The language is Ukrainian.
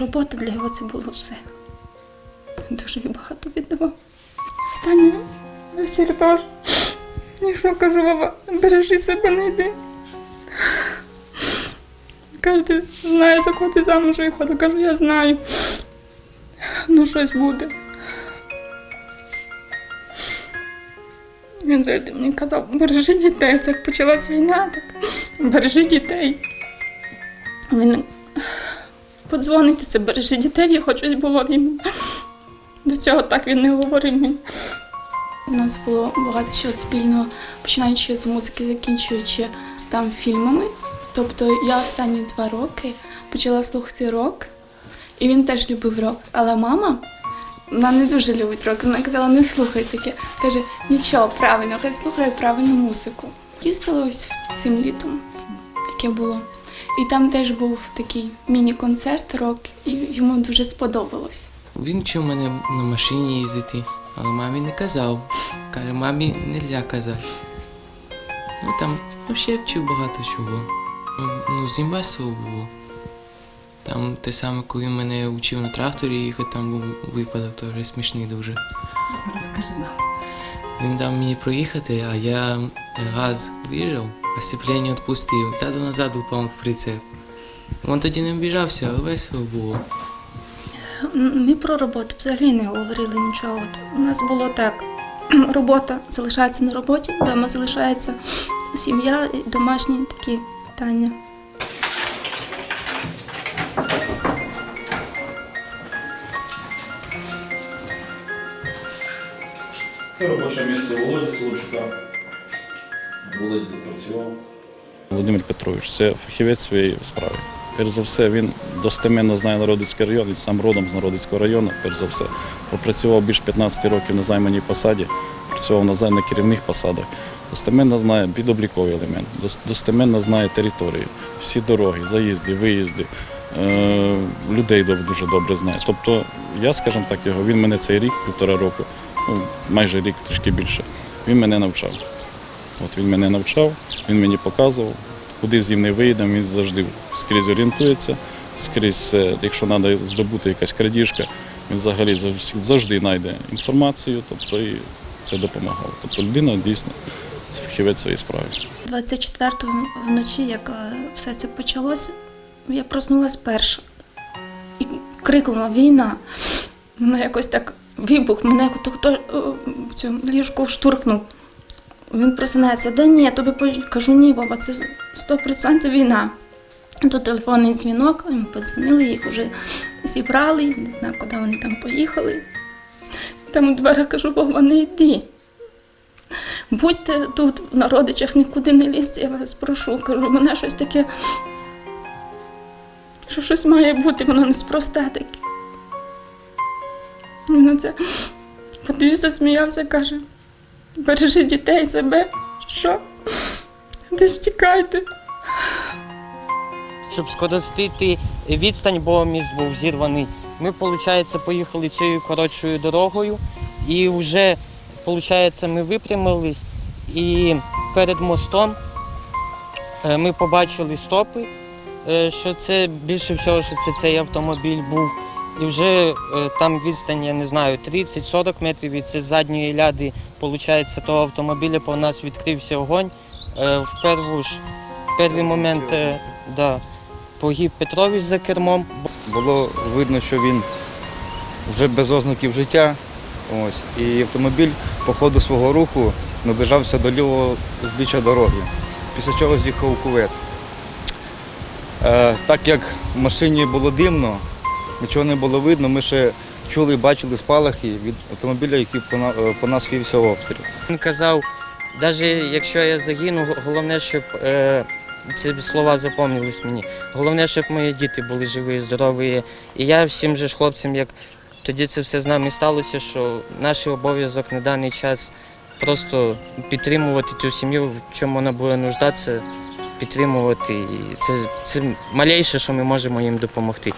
Робота для його це було все. Дуже багато віддавав. Останній вечір теж. І що кажу, Вова, бережи себе, не йди. Каже, ти знаєш, за кого ти замуж виходила. Кажу, я знаю. Ну, щось буде. Він завжди мені казав, бережи дітей. Це як почалась війна, так бережи дітей. Він подзвонить, це бережи дітей, я щось було йому. До цього так він не говорив мені. У нас було багато чого спільного, починаючи з музики, закінчуючи там фільмами. Тобто я останні два роки почала слухати рок, і він теж любив рок. Але мама вона не дуже любить рок. Вона казала, не слухай таке. Каже, нічого, правильно, хай слухає правильну музику. Їздила ось цим літом, яке було. І там теж був такий міні-концерт рок, і йому дуже сподобалось. Він вчив мене на машині їздити, але мамі не казав. Каже, мамі не можна казати. Ну там ну, ще вчив багато чого. Ну, Ну, з ним весело було. Там те саме, коли мене вчив на тракторі їхати, там був випадок теж смішний дуже. Розкажи нам. Він дав мені проїхати, а я газ виїжджав, а сцеплення відпустив. Тато назад упав в прицеп. Він тоді не обіжався, але весело було. Ми про роботу взагалі не говорили нічого. От у нас було так. Робота залишається на роботі, вдома залишається сім'я і домашні такі питання. Це робоче місце Володі Случка. Тут працював. Володимир Петрович це фахівець своєї справи. Перш за все, він достеменно знає Народицький район, він сам родом з Народицького району, перш за все. Пропрацював більш 15 років на займаній посаді, працював на, на керівних посадах. Достеменно знає підобліковий елемент, достеменно знає територію, всі дороги, заїзди, виїзди, е, людей дуже добре знає. Тобто, я, скажімо так, його, він мене цей рік, півтора року, ну, майже рік, трішки більше, він мене навчав. От він мене навчав, він мені показував, куди з ним не вийдемо, він завжди скрізь орієнтується, скрізь, е, якщо треба здобути якась крадіжка, він взагалі завжди- знайде інформацію, тобто і це допомагало. Тобто людина дійсно фахівець своєї справи. 24-го вночі, як е, все це почалось, я проснулась перша і крикнула війна. Вона якось так вибух, мене хто, е, в цьому ліжку штурхнув. Він просинається, да ні, тобі по- кажу, ні, Вова, це 100% війна. Тут телефонний дзвінок, ми подзвонили, їх вже зібрали, не знаю, куди вони там поїхали. Там у дверях кажу, Вова, не йди. Будьте тут на родичах, нікуди не лізьте, я вас прошу. Кажу, мене щось таке, що щось має бути, воно неспроста таке. Він на це подивився, сміявся, каже, бережи дітей себе. Що? Де ж втікайте? щоб скоротити відстань, бо міст був зірваний. Ми, виходить, поїхали цією коротшою дорогою, і вже, виходить, ми випрямились, і перед мостом е, ми побачили стопи, е, що це більше всього, що це цей автомобіль був. І вже е, там відстань, я не знаю, 30-40 метрів, і це задньої ляди, виходить, того автомобіля по нас відкрився огонь. Е, В першу ж, перший момент, е, да, погиб Петрович за кермом. Було видно, що він вже без ознаків життя. Ось. І автомобіль по ходу свого руху наближався до лівого збіччя дороги, після чого з'їхав кувет. Е, так як в машині було димно, нічого не було видно, ми ще чули і бачили спалахи від автомобіля, який по, е, нас вівся обстріл. Він казав, навіть якщо я загину, головне, щоб е, ці слова запам'ятались мені. Головне, щоб мої діти були живі, здорові. І я всім же ж хлопцям, як тоді це все з нами сталося, що наш обов'язок на даний час просто підтримувати цю сім'ю, в чому вона буде нуждатися, підтримувати. І це, це малейше, що ми можемо їм допомогти.